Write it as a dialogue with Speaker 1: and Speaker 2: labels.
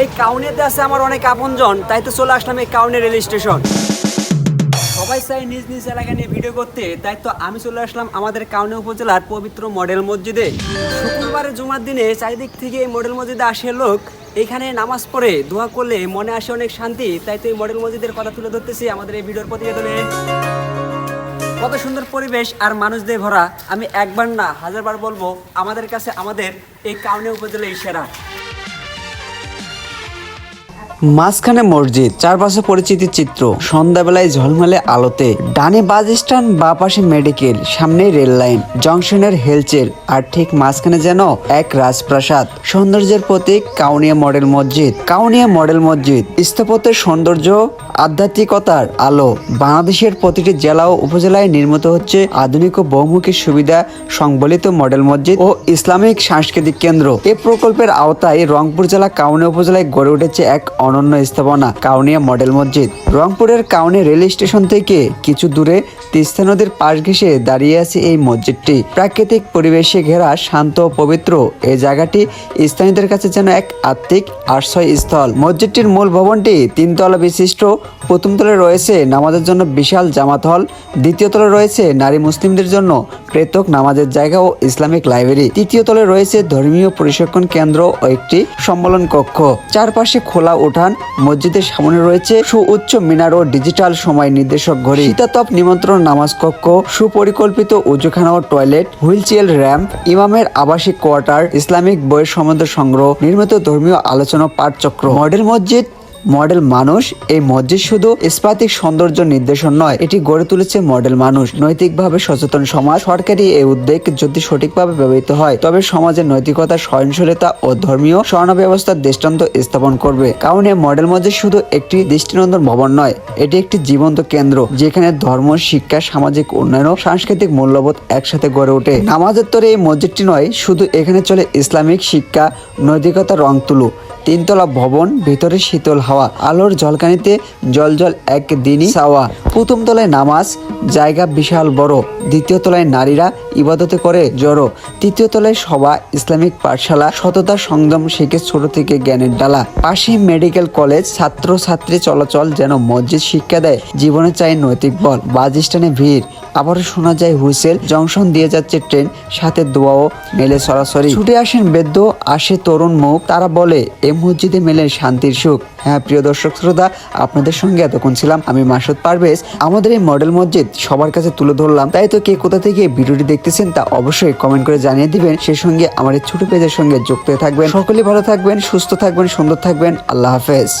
Speaker 1: এই কাউনেতে আছে আমার অনেক আপনজন, তাই তো চলে আসলাম এই কাউনে রেল স্টেশন। সবাই চাই নিজ নিজ এলাকা নিয়ে ভিডিও করতে, তাই তো আমি চলে আসলাম আমাদের কাউনে উপজেলার পবিত্র মডেল মসজিদে। শুক্রবারের জুমার দিনে চারিদিক থেকে এই মডেল মসজিদে আসে লোক, এখানে নামাজ পড়ে, দোয়া করলে মনে আসে অনেক শান্তি, তাই তো এই মডেল মসজিদের কথা তুলে ধরতেছি আমাদের এই ভিডিওর প্রতিবেদনে। কত সুন্দর পরিবেশ আর মানুষ দিয়ে ভরা, আমি একবার না, হাজারবার বলব, আমাদের কাছে আমাদের এই কাউনে উপজেলায় সেরা।
Speaker 2: মাঝখানে মসজিদ, চারপাশে পরিচিতির চিত্র, সন্ধ্যাবেলায় ঝলমলে আলোতে। ডানে বাস স্ট্যান্ড, বা পাশে মেডিকেল সামনে রেল লাইন। জংশনের হেলচের, আর ঠিক মাঝখানে যেন এক রাজপ্রাসাদ। সৌন্দর্যের প্রতীক কাউনিয়া মডেল মসজিদ। কাউনিয়া মডেল মসজিদ, স্থাপত্যের সৌন্দর্য, আধ্যাত্মিকতার আলো। বাংলাদেশের প্রতিটি জেলা ও উপজেলায় নির্মিত হচ্ছে আধুনিক ও বহুমুখী সুবিধা সংবলিত মডেল মসজিদ ও ইসলামিক সাংস্কৃতিক কেন্দ্র। এ প্রকল্পের আওতায় রংপুর জেলা কাউনিয়া উপজেলায় গড়ে উঠেছে এক অনন্য স্থাপনা কাউনিয়া মডেল মসজিদ। রংপুরের কাউনিয়া রেল স্টেশন থেকে কিছু দূরে তিস্তা নদীর পাশ ঘেঁষে দাঁড়িয়ে আছে এই মসজিদটি। প্রাকৃতিক পরিবেশে ঘেরা শান্ত ও পবিত্র এই জায়গাটি স্থানীয়দের কাছে যেন এক আত্মিক আশ্রয় স্থল। মসজিদটির মূল ভবনটি তিনতলা বিশিষ্ট। প্রথম তলায় রয়েছে নামাজের জন্য বিশাল জামাত হল। দ্বিতীয় তলায় রয়েছে নারী মুসলিমদের জন্য প্রেতক নামাজের জায়গা ও ইসলামিক লাইব্রেরি। তৃতীয় তলায় রয়েছে ধর্মীয় প্রশিক্ষণ কেন্দ্র ও একটি সম্মেলন কক্ষ। চারপাশে খোলা উঠান মসজিদের সামনে রয়েছে সুউচ্চ মিনার ও ডিজিটাল সময় নির্দেশক ঘড়ি। শীতাতপ নিমন্ত্রণ নামাজ কক্ষ, সুপরিকল্পিত উজুখানা ও টয়লেট হুইল চেয়ার র্যাম্প, ইমামের আবাসিক কোয়ার্টার, ইসলামিক বইয়ের সম্বন্ধে সংগ্রহ, নির্মিত ধর্মীয় আলোচনা পাঠচক্র। মডেল মসজিদ মডেল মানুষ, এই মসজিদ শুধু স্পাতিক সৌন্দর্য নির্দেশন নয়, এটি গড়ে তুলেছে মডেল মানুষ। নৈতিকভাবে সচেতন সমাজ, সরকারি এই উদ্যোগ যদি সঠিকভাবে ব্যবহৃত হয়, তবে সমাজের নৈতিকতা সহনশীলতা ও ধর্মীয় স্বর্ণ ব্যবস্থার দৃষ্টান্ত স্থাপন করবে। কারণ এই মডেল মসজিদ শুধু একটি দৃষ্টিনন্দন ভবন নয়, এটি একটি জীবন্ত কেন্দ্র, যেখানে ধর্ম, শিক্ষা, সামাজিক উন্নয়ন সাংস্কৃতিক মূল্যবোধ একসাথে গড়ে ওঠে। নামাজের তরে এই মসজিদটি নয়, শুধু এখানে চলে ইসলামিক শিক্ষা নৈতিকতা রং তুলু। তিনতলা ভবন, ভিতরে শীতল হাওয়া, আলোর জলকানিতে জল জল এক দিনই ছাওয়া। প্রথম তলায় নামাজ, জায়গা বিশাল বড়। দ্বিতীয় তলায় নারীরা ইবাদতে করে জড়ো। তৃতীয় তলায় সভা, ইসলামিক পাঠশালা, সততা সংযম শিখে ছোট থেকে জ্ঞানের ডালা। পাশে মেডিকেল কলেজ ছাত্র ছাত্রী চলাচল যেন মসজিদ শিক্ষা দেয়, জীবনে চাই নৈতিক বল বাস স্ট্যান্ডে ভিড়। আবারও শোনা যায় হুইসেল জংশন দিয়ে যাচ্ছে ট্রেন, সাথে দোয়াও মেলে সরাসরি। ছুটে আসেন বেদ্য, আসে তরুণ মুখ। তারা বলে, এ মসজিদে মেলে শান্তির সুখ। হ্যাঁ প্রিয় দর্শক শ্রোতা, আপনাদের সঙ্গে এতক্ষণ ছিলাম আমি মাসুদ পারভেজ। আমাদের এই মডেল মসজিদ সবার কাছে তুলে ধরলাম। তাই তো কে কোথা থেকে ভিডিওটি দেখতেছেন তা অবশ্যই কমেন্ট করে জানিয়ে দিবেন। সে সঙ্গে আমাদের ছোট পেজের সঙ্গে যুক্ত থাকবেন। সকলে ভালো থাকবেন, সুস্থ থাকবেন, সুন্দর থাকবেন। আল্লাহ হাফেজ।